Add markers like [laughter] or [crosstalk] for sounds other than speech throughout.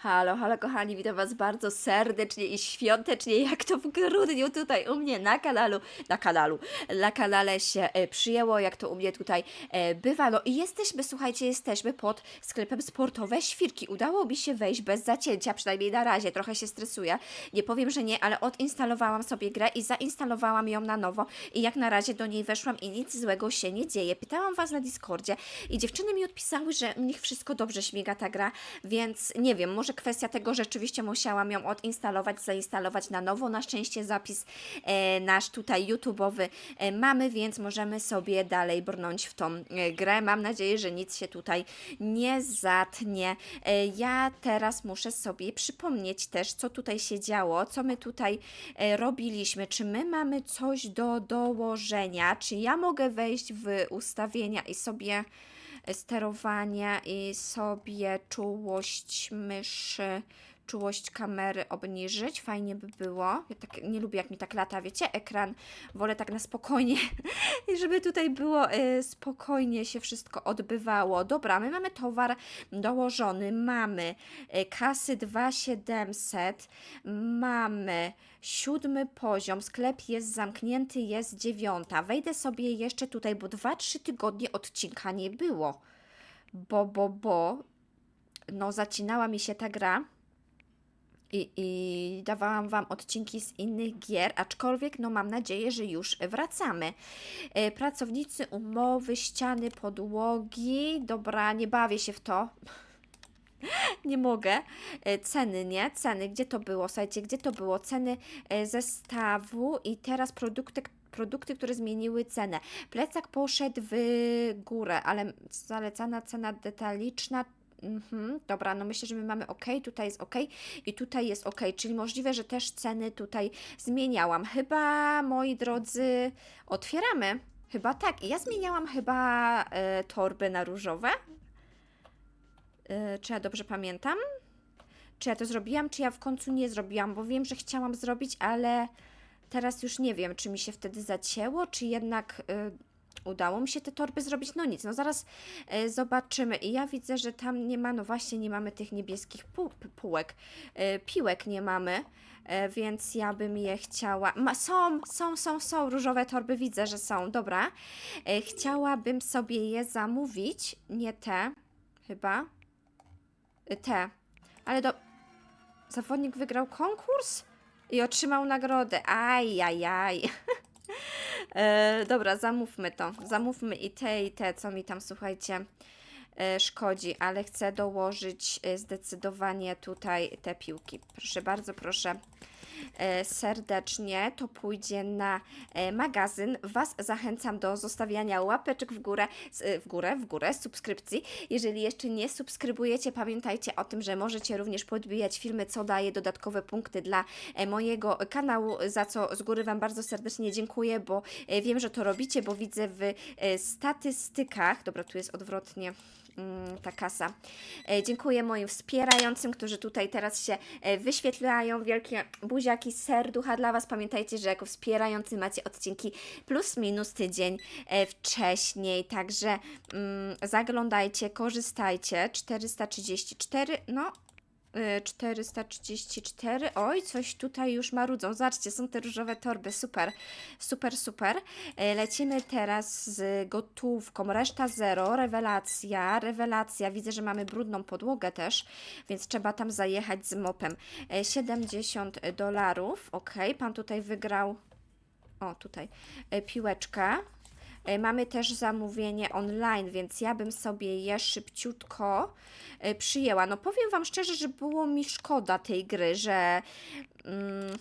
Halo, halo kochani, witam Was bardzo serdecznie i świątecznie, jak to w grudniu tutaj u mnie na kanalu, na kanalu, na kanale się e, przyjęło, jak to u mnie tutaj e, bywa. No i jesteśmy, słuchajcie, jesteśmy pod sklepem Sportowe Świrki. Udało mi się wejść bez zacięcia, przynajmniej na razie, trochę się stresuję. Nie powiem, że nie, ale odinstalowałam sobie grę i zainstalowałam ją na nowo i jak na razie do niej weszłam i nic złego się nie dzieje. Pytałam Was na Discordzie i dziewczyny mi odpisały, że u nich wszystko dobrze śmiga ta gra, więc nie wiem, może kwestia tego, że rzeczywiście musiałam ją odinstalować, zainstalować na nowo. Na szczęście zapis e, nasz tutaj YouTube'owy e, mamy, więc możemy sobie dalej brnąć w tą e, grę. Mam nadzieję, że nic się tutaj nie zatnie. E, ja teraz muszę sobie przypomnieć też, co tutaj się działo, co my tutaj e, robiliśmy. Czy my mamy coś do dołożenia? Czy ja mogę wejść w ustawienia i sobie sterowania i sobie czułość myszy, czułość kamery obniżyć. Fajnie by było. Ja tak nie lubię, jak mi tak lata, wiecie, ekran. Wolę tak na spokojnie, [laughs] żeby tutaj było y, spokojnie się wszystko odbywało. Dobra, my mamy towar dołożony, mamy y, kasy 2700, mamy siódmy poziom, sklep jest zamknięty, jest dziewiąta. Wejdę sobie jeszcze tutaj, bo 2-3 tygodnie odcinka nie było. Bo, bo, bo, no zacinała mi się ta gra i, i dawałam Wam odcinki z innych gier, aczkolwiek no mam nadzieję, że już wracamy. E, Pracownicy, umowy, ściany, podłogi, dobra, nie bawię się w to. [laughs] Nie mogę. E, Ceny, nie? Ceny, gdzie to było? Słuchajcie, gdzie to było? Ceny e, zestawu i teraz produkty, produkty, które zmieniły cenę. Plecak poszedł w górę, ale zalecana cena detaliczna Mhm, dobra, no myślę, że my mamy OK, tutaj jest OK i tutaj jest OK, czyli możliwe, że też ceny tutaj zmieniałam. Chyba, moi drodzy, otwieramy. Chyba tak. Ja zmieniałam chyba e, torby na różowe. E, czy ja dobrze pamiętam? Czy ja to zrobiłam, czy ja w końcu nie zrobiłam, bo wiem, że chciałam zrobić, ale teraz już nie wiem, czy mi się wtedy zacięło, czy jednak e, udało mi się te torby zrobić. No nic, no zaraz e, zobaczymy. I ja widzę, że tam nie ma, no właśnie nie mamy tych niebieskich pół, półek, e, piłek nie mamy. E, Więc ja bym je chciała. Ma, są, są, są, są różowe torby, widzę, że są. Dobra. E, Chciałabym sobie je zamówić. Nie te, chyba. E, Te. Ale do. Zawodnik wygrał konkurs i otrzymał nagrodę. Aj, aj, aj. E, dobra, zamówmy to. Zamówmy i te, i te, co mi tam, słuchajcie, e, szkodzi, ale chcę dołożyć e, zdecydowanie tutaj te piłki. Proszę bardzo, proszę serdecznie. To pójdzie na e, magazyn. Was zachęcam do zostawiania łapeczek w górę, e, w górę, w górę, subskrypcji. Jeżeli jeszcze nie subskrybujecie, pamiętajcie o tym, że możecie również podbijać filmy, co daje dodatkowe punkty dla e, mojego kanału, za co z góry Wam bardzo serdecznie dziękuję, bo e, wiem, że to robicie, bo widzę w e, statystykach, dobra, tu jest odwrotnie mm, ta kasa. E, Dziękuję moim wspierającym, którzy tutaj teraz się e, wyświetlają. Wielkie buziaki, serducha dla Was. Pamiętajcie, że jako wspierający macie odcinki plus minus tydzień e, wcześniej, także mm, zaglądajcie, korzystajcie. 434, no 434. Oj, coś tutaj już marudzą. Zobaczcie, są te różowe torby. Super, super, super. E, Lecimy teraz z gotówką. Reszta zero. Rewelacja, rewelacja. Widzę, że mamy brudną podłogę też, więc trzeba tam zajechać z mopem. E, 70 dolarów. Ok, pan tutaj wygrał. O, tutaj piłeczkę. E, Mamy też zamówienie online, więc ja bym sobie je szybciutko e, przyjęła. No powiem Wam szczerze, że było mi szkoda tej gry, że, mm,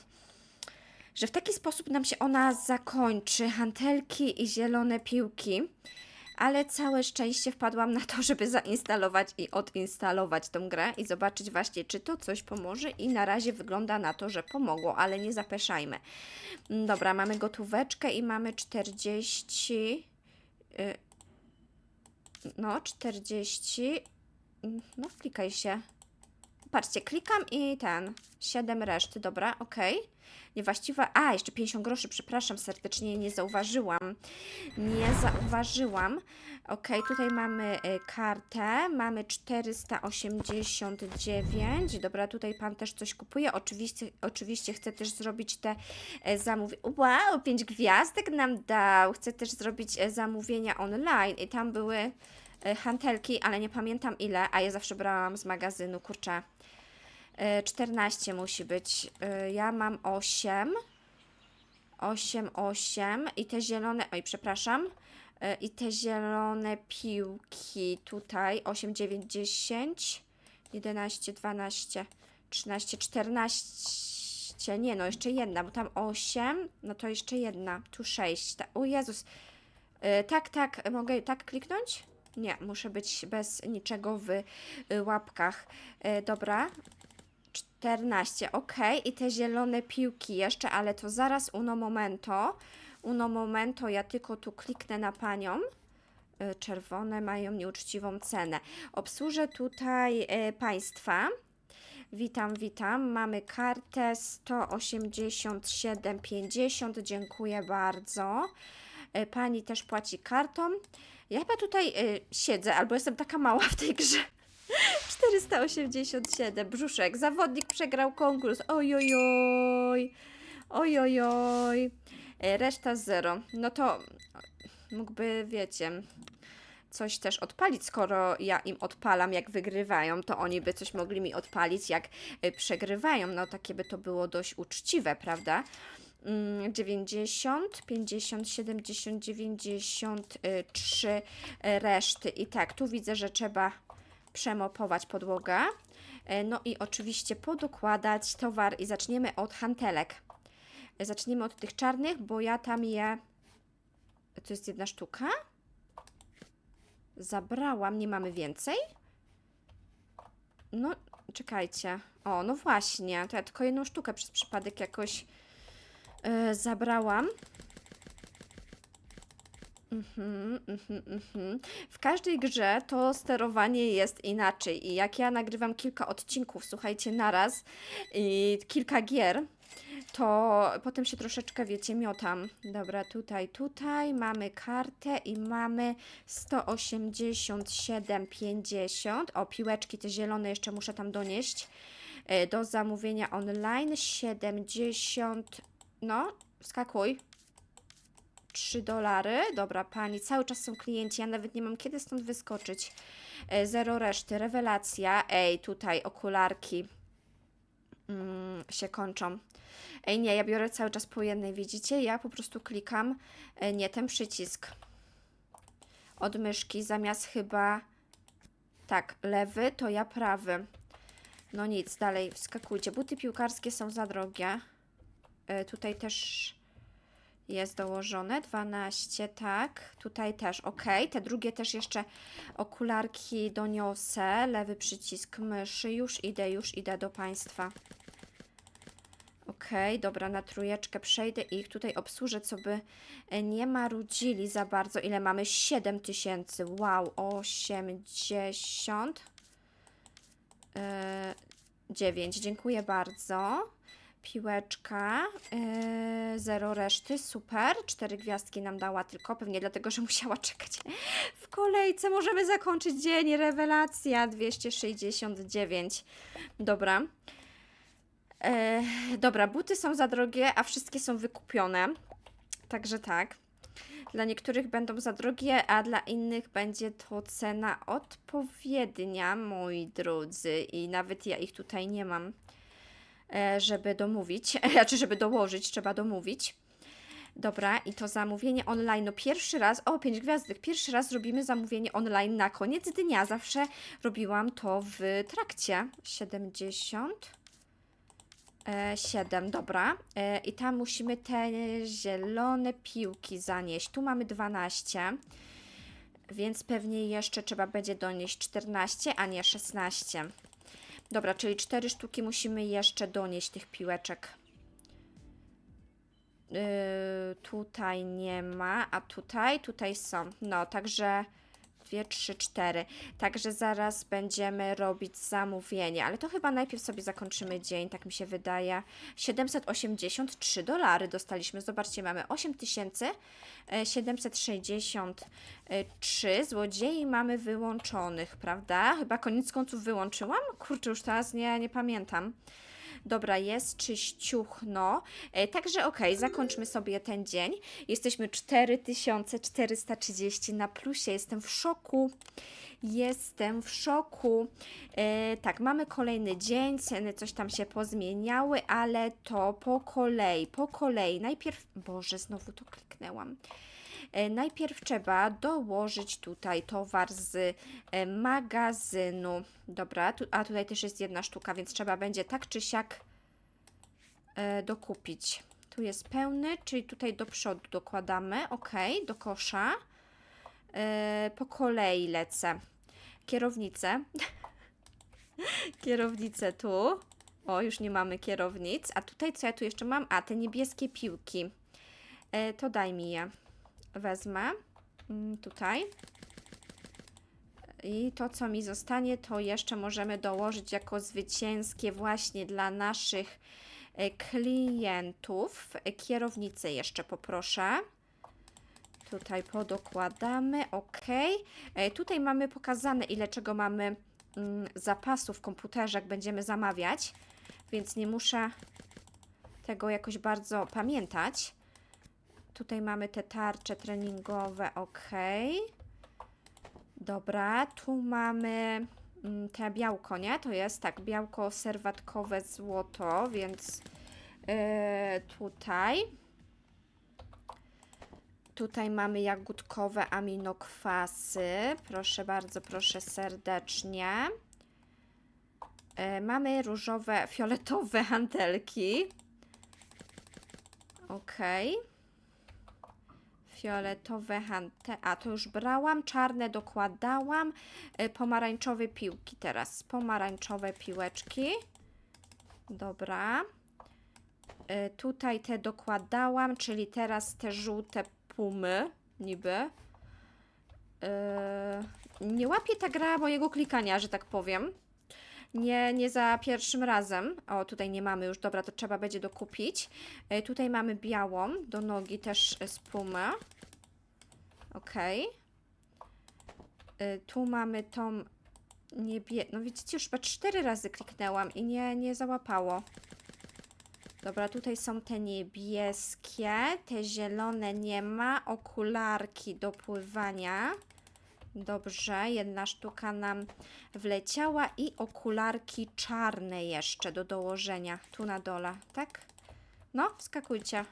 że w taki sposób nam się ona zakończy. Hantelki i zielone piłki. Ale całe szczęście wpadłam na to, żeby zainstalować i odinstalować tą grę i zobaczyć właśnie, czy to coś pomoże. I na razie wygląda na to, że pomogło, ale nie zapeszajmy. Mm, Dobra, mamy gotóweczkę i mamy 40. y, No, 40. mm, No, klikaj się. Patrzcie, klikam i ten. 7 reszty, dobra, okej. Niewłaściwa. A, jeszcze 50 groszy, przepraszam serdecznie, nie zauważyłam. Nie zauważyłam. Okej, tutaj mamy y, kartę, mamy 489. Dobra, tutaj pan też coś kupuje. Oczywiście, oczywiście chcę też zrobić te e, zamówienia. Wow, 5 gwiazdek nam dał. Chcę też zrobić e, zamówienia online i tam były e, hantelki, ale nie pamiętam ile, a ja zawsze brałam z magazynu, kurczę. E, 14 musi być. E, Ja mam 8. 8, 8 i te zielone, oj przepraszam, E, i te zielone piłki tutaj. 8, 9, 10, 11, 12, 13, 14, nie no jeszcze jedna, bo tam 8, no to jeszcze jedna, tu 6, ta, o Jezus, E, tak, tak, mogę tak kliknąć? Nie, muszę być bez niczego w y, łapkach. E, Dobra, 14, ok. I te zielone piłki jeszcze, ale to zaraz uno momento. Uno momento, ja tylko tu kliknę na panią. Y, Czerwone mają nieuczciwą cenę. Obsłużę tutaj y, państwa. Witam, witam. Mamy kartę 187,50. Dziękuję bardzo. Y, Pani też płaci kartą. Ja chyba tutaj siedzę, albo jestem taka mała w tej grze. 487, brzuszek. Zawodnik przegrał konkurs. Ojojoj. Ojojoj. E, Reszta zero. No to mógłby, wiecie, coś też odpalić, skoro ja im odpalam, jak wygrywają, to oni by coś mogli mi odpalić, jak y, przegrywają. No takie by to było dość uczciwe, prawda? Mm, 90, 50, 70, 93 y, reszty. I tak, tu widzę, że trzeba przemopować podłogę. E, No i oczywiście podokładać towar i zaczniemy od hantelek. E, Zaczniemy od tych czarnych, bo ja tam je... To jest jedna sztuka? Zabrałam, nie mamy więcej? No, czekajcie. O, no właśnie, to ja tylko jedną sztukę przez przypadek jakoś e, zabrałam. Mhm, mhm, mhm. W każdej grze to sterowanie jest inaczej i jak ja nagrywam kilka odcinków, słuchajcie, naraz i kilka gier, to potem się troszeczkę, wiecie, miotam. Dobra, tutaj, tutaj mamy kartę i mamy 187,50. O, piłeczki te zielone jeszcze muszę tam donieść. E, Do zamówienia online 70, no, skakuj. 3 dolary. Dobra, pani, cały czas są klienci, ja nawet nie mam kiedy stąd wyskoczyć. E, Zero reszty, rewelacja. Ej, tutaj okularki mm, się kończą. Ej, nie, ja biorę cały czas po jednej, widzicie? Ja po prostu klikam e, nie ten przycisk od myszki, zamiast chyba tak, lewy, to ja prawy. No nic, dalej wskakujcie. Buty piłkarskie są za drogie. E, tutaj też jest dołożone 12, tak. Tutaj też, ok. Te drugie też jeszcze okularki doniosę. Lewy przycisk myszy. Już idę, już idę do Państwa. Ok, dobra, na trójeczkę przejdę i ich tutaj obsłużę, co by e, nie marudzili za bardzo. Ile mamy? 7 tysięcy. Wow, 80. E, 9. Dziękuję bardzo. Piłeczka, yy, zero reszty, super. Cztery gwiazdki nam dała tylko, pewnie dlatego, że musiała [laughs] czekać w kolejce. Możemy zakończyć dzień, rewelacja 269. Dobra. E, dobra, buty są za drogie, a wszystkie są wykupione. Także tak. Dla niektórych będą za drogie, a dla innych będzie to cena odpowiednia, moi drodzy. I nawet ja ich tutaj nie mam żeby domówić, [laughs] znaczy żeby dołożyć, trzeba domówić. Dobra, i to zamówienie online. No pierwszy raz, o 5 gwiazdek, pierwszy raz robimy zamówienie online na koniec dnia. Zawsze robiłam to w trakcie. 70. E, 7, dobra. E, I tam musimy te zielone piłki zanieść. Tu mamy 12, więc pewnie jeszcze trzeba będzie donieść 14, a nie 16. Dobra, czyli cztery sztuki musimy jeszcze donieść tych piłeczek. Yy, tutaj nie ma, a tutaj, tutaj są. No, także dwie, trzy, cztery. Także zaraz będziemy robić zamówienie, ale to chyba najpierw sobie zakończymy dzień, tak mi się wydaje. 783 dolary dostaliśmy. Zobaczcie, mamy 8763 złodziei mamy wyłączonych, prawda? Chyba koniec końców wyłączyłam? Kurczę, już teraz nie, nie pamiętam. Dobra, jest czyściuchno. E, także okej, zakończmy sobie ten dzień. Jesteśmy 4430 na plusie. Jestem w szoku. Jestem w szoku. E, tak, mamy kolejny dzień. Ceny coś tam się pozmieniały, ale to po kolei, po kolei. Najpierw. Boże, znowu to kliknęłam. E, Najpierw trzeba dołożyć tutaj towar z e, magazynu. Dobra, tu, a tutaj też jest jedna sztuka, więc trzeba będzie tak czy siak e, dokupić. Tu jest pełny, czyli tutaj do przodu dokładamy. Ok, do kosza. Po kolei lecę. Kierownicę. [laughs] Kierownicę tu. O, już nie mamy kierownic. A tutaj co ja tu jeszcze mam? A, te niebieskie piłki. To daj mi je wezmę mm, tutaj. I to, co mi zostanie, to jeszcze możemy dołożyć jako zwycięskie właśnie dla naszych e, klientów. Kierownicę jeszcze poproszę. Tutaj podokładamy, ok. E, Tutaj mamy pokazane, ile czego mamy mm, zapasu w komputerze, jak będziemy zamawiać, więc nie muszę tego jakoś bardzo pamiętać. Tutaj mamy te tarcze treningowe, ok. Dobra, tu mamy mm, te białko, nie? To jest tak, białko serwatkowe złoto, więc yy, tutaj. Tutaj mamy jagódkowe aminokwasy. Proszę bardzo, proszę serdecznie. Yy, mamy różowe, fioletowe [laughs] hantelki. Okej. Fioletowe hante. A to już brałam. Czarne dokładałam. Y, Pomarańczowe piłki teraz. Pomarańczowe piłeczki. Dobra. Y, Tutaj te dokładałam, czyli teraz te żółte pumy. Niby. Y, Nie łapie ta gra mojego klikania, że tak powiem. Nie, nie za pierwszym razem. O, tutaj nie mamy już, dobra, to trzeba będzie dokupić. E, tutaj mamy białą, do nogi też e, z pumy. Ok. E, tu mamy tą niebie... No widzicie, już chyba cztery razy kliknęłam i nie, nie załapało. Dobra, tutaj są te niebieskie, te zielone nie ma, okularki do pływania. Dobrze, jedna sztuka nam wleciała i okularki czarne jeszcze do dołożenia. Tu na dole, tak? No, wskakujcie.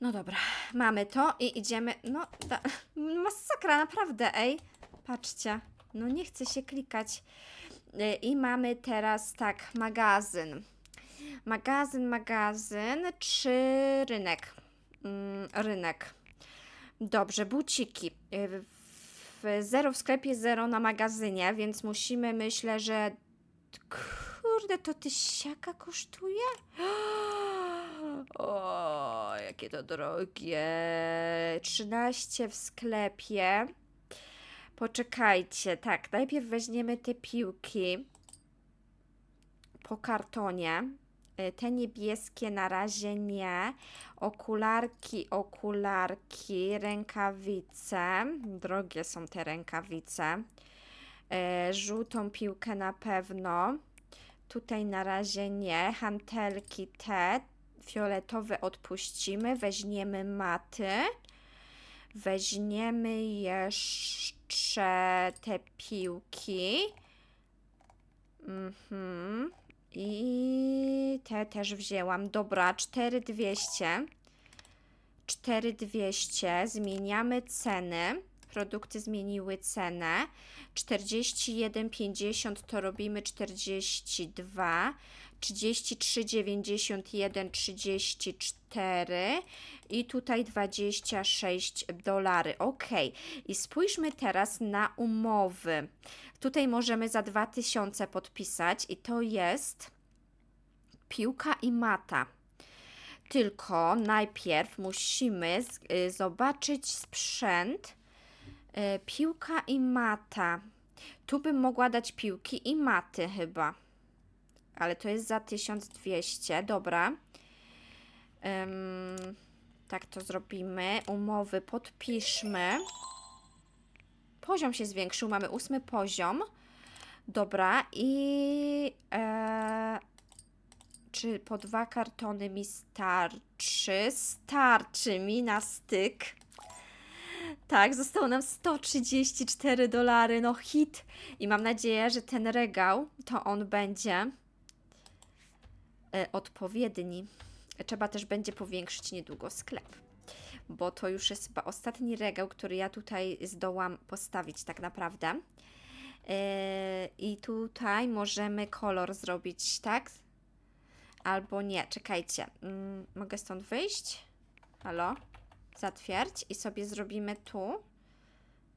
No dobra, mamy to i idziemy. No, da, [laughs] masakra, naprawdę, ej. Patrzcie, no nie chce się klikać. Y, I mamy teraz tak, magazyn. Magazyn, magazyn, czy rynek? Mm, rynek. Dobrze, buciki. Zero w sklepie, zero na magazynie, więc musimy, myślę, że kurde, to tysiaka kosztuje? [gasps] O, jakie to drogie. 13 w sklepie. Poczekajcie, tak, najpierw weźmiemy te piłki po kartonie. Y, Te niebieskie na razie nie. Okularki, okularki, rękawice. Drogie są te rękawice. E, żółtą piłkę na pewno. Tutaj na razie nie. Hantelki te. Fioletowe odpuścimy. Weźmiemy maty. Weźmiemy jeszcze te piłki. Mhm. I te też wzięłam. Dobra, 4200. 4200. Zmieniamy ceny. Produkty zmieniły cenę. 41,50 to robimy 42. 33,91 34 i tutaj 26 dolary. Ok. I spójrzmy teraz na umowy. Tutaj możemy za 2000 podpisać i to jest piłka i mata. Tylko najpierw musimy z, y, zobaczyć sprzęt E, piłka i mata. Tu bym mogła dać piłki i maty chyba. Ale to jest za 1200. Dobra. Em, tak to zrobimy. Umowy podpiszmy. Poziom się zwiększył. Mamy ósmy poziom. Dobra. I e, czy po dwa kartony mi starczy? Starczy mi na styk. Tak, zostało nam 134 dolary, no hit. I mam nadzieję, że ten regał, to on będzie e, odpowiedni. Trzeba też będzie powiększyć niedługo sklep, bo to już jest chyba ostatni regał, który ja tutaj zdołam postawić tak naprawdę. E, I tutaj możemy kolor zrobić, tak? Albo nie, czekajcie. Mm, mogę stąd wyjść? Halo? Zatwierdź i sobie zrobimy tu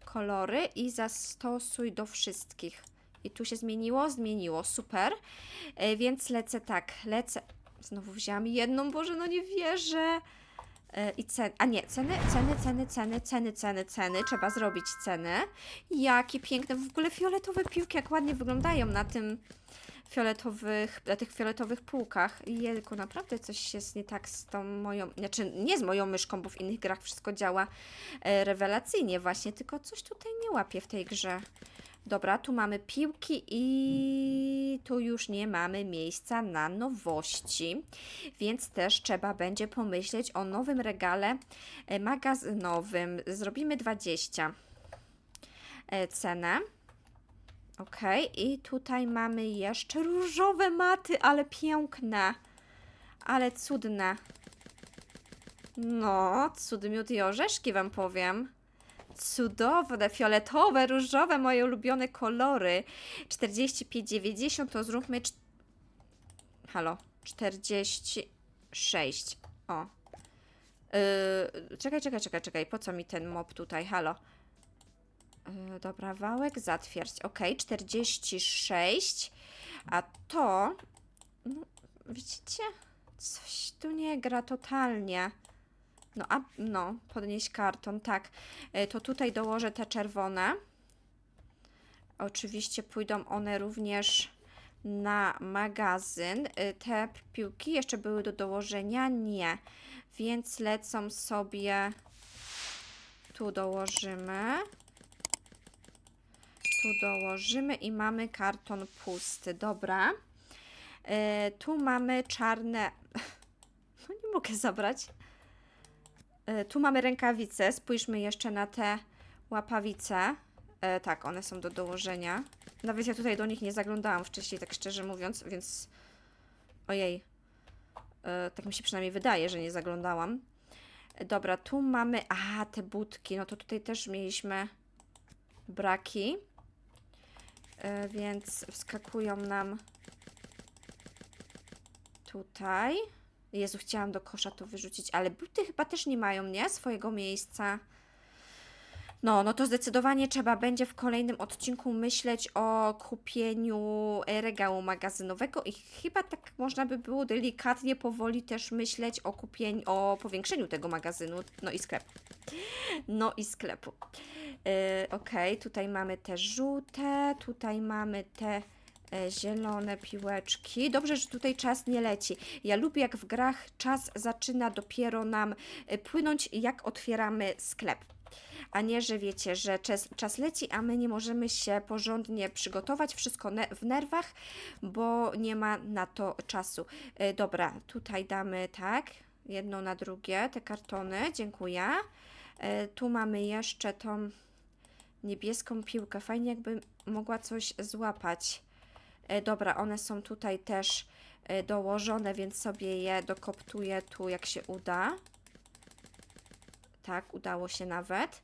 kolory i zastosuj do wszystkich. I tu się zmieniło? Zmieniło, super. E, więc lecę tak, lecę. Znowu wzięłam jedną, Boże, no nie wierzę. E, I ceny, a nie, ceny, ceny, ceny, ceny, ceny, ceny, ceny. Trzeba zrobić ceny. Jakie piękne, w ogóle fioletowe piłki, jak ładnie wyglądają na tym fioletowych, na tych fioletowych półkach. Jejku, naprawdę coś jest nie tak z tą moją, znaczy nie z moją myszką, bo w innych grach wszystko działa e, rewelacyjnie właśnie, tylko coś tutaj nie łapie w tej grze. Dobra, tu mamy piłki i tu już nie mamy miejsca na nowości, więc też trzeba będzie pomyśleć o nowym regale e, magazynowym. Zrobimy 20 e, cenę. Ok, i tutaj mamy jeszcze różowe maty, ale piękne, ale cudne. No, cud miód i orzeszki wam powiem. Cudowne, fioletowe, różowe, moje ulubione kolory. 45,90 to zróbmy... Halo, 46. O. Yy, czekaj, czekaj, czekaj, czekaj. Po co mi ten mop tutaj? Halo. Yy, dobra, wałek, zatwierdź. Ok, 46. A to. No, widzicie? Coś tu nie gra totalnie. No, a no, podnieść karton, tak. Yy, to tutaj dołożę te czerwone. Oczywiście pójdą one również na magazyn. Yy, Te piłki jeszcze były do dołożenia? Nie. Więc lecą sobie. Tu dołożymy. Tu dołożymy i mamy karton pusty. Dobra. E, tu mamy czarne. [laughs] No nie mogę zabrać. E, tu mamy rękawice. Spójrzmy jeszcze na te łapawice. E, tak, one są do dołożenia. Nawet ja tutaj do nich nie zaglądałam wcześniej, tak szczerze mówiąc, więc. Ojej. E, tak mi się przynajmniej wydaje, że nie zaglądałam. E, Dobra, tu mamy. A, te budki. No to tutaj też mieliśmy braki. E, więc wskakują nam tutaj. Jezu, chciałam do kosza to wyrzucić, ale buty chyba też nie mają, nie? Swojego miejsca. No, no to zdecydowanie trzeba będzie w kolejnym odcinku myśleć o kupieniu e, regału magazynowego i chyba tak można by było delikatnie, powoli też myśleć o kupieniu, o powiększeniu tego magazynu, no i sklepu. No i sklepu. Yy, ok, tutaj mamy te żółte, tutaj mamy te e, zielone piłeczki. Dobrze, że tutaj czas nie leci. Ja lubię, jak w grach czas zaczyna dopiero nam e, płynąć, jak otwieramy sklep. A nie, że wiecie, że czas, czas leci, a my nie możemy się porządnie przygotować, wszystko ne w nerwach, bo nie ma na to czasu. E, dobra, tutaj damy tak, jedno na drugie, te kartony, dziękuję. E, tu mamy jeszcze tą niebieską piłkę. Fajnie jakby mogła coś złapać. E, dobra, one są tutaj też e, dołożone, więc sobie je dokoptuję tu jak się uda. Tak, udało się nawet.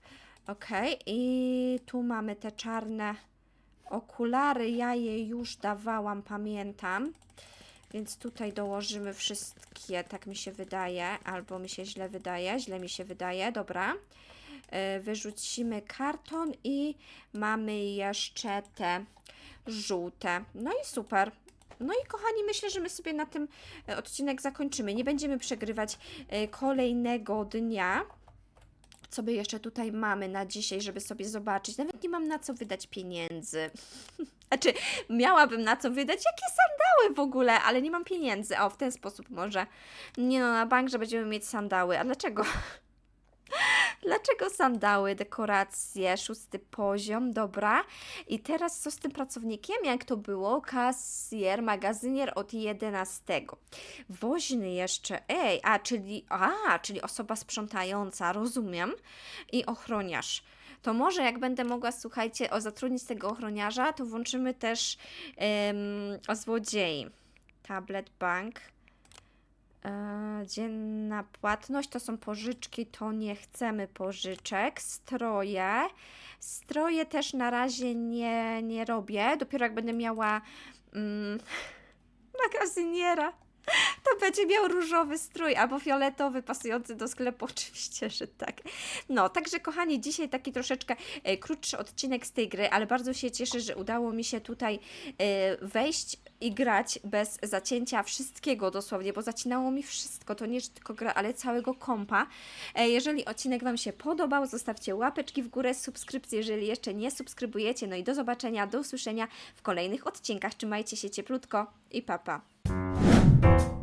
Ok, i tu mamy te czarne okulary. Ja je już dawałam, pamiętam. Więc tutaj dołożymy wszystkie, tak mi się wydaje, albo mi się źle wydaje, źle mi się wydaje, dobra. E, Wyrzucimy karton i mamy jeszcze te żółte. No i super. No i kochani, myślę, że my sobie na tym e, odcinek zakończymy. Nie będziemy przegrywać e, kolejnego dnia. Co by jeszcze tutaj mamy na dzisiaj, żeby sobie zobaczyć? Nawet nie mam na co wydać pieniędzy. [laughs] Znaczy, miałabym na co wydać? Jakie sandały w ogóle? Ale nie mam pieniędzy. O, w ten sposób może. Nie no, na bank, że będziemy mieć sandały. A dlaczego? [laughs] Dlaczego sandały, dekoracje, szósty poziom, dobra. I teraz co z tym pracownikiem? Jak to było? Kasjer, magazynier od 11. Woźny jeszcze, ej, a czyli, a, czyli osoba sprzątająca, rozumiem. I ochroniarz. To może jak będę mogła, słuchajcie, o zatrudnić tego ochroniarza, to włączymy też o złodziei. Tablet, bank. E, dzienna płatność to są pożyczki, to nie chcemy pożyczek. Stroje. Stroje też na razie nie, nie robię. Dopiero jak będę miała mm, [laughs] magazyniera, to będzie miał różowy strój albo fioletowy, pasujący do sklepu. [laughs] Oczywiście, że tak. No, także kochani, dzisiaj taki troszeczkę e, krótszy odcinek z tej gry, ale bardzo się cieszę, że udało mi się tutaj e, wejść i grać bez zacięcia wszystkiego dosłownie, bo zacinało mi wszystko, to nie tylko gra, ale całego kompa. E, jeżeli odcinek Wam się podobał, zostawcie łapeczki w górę, subskrypcję, jeżeli jeszcze nie subskrybujecie. No i do zobaczenia, do usłyszenia w kolejnych odcinkach. Trzymajcie się cieplutko i papa. Pa. Música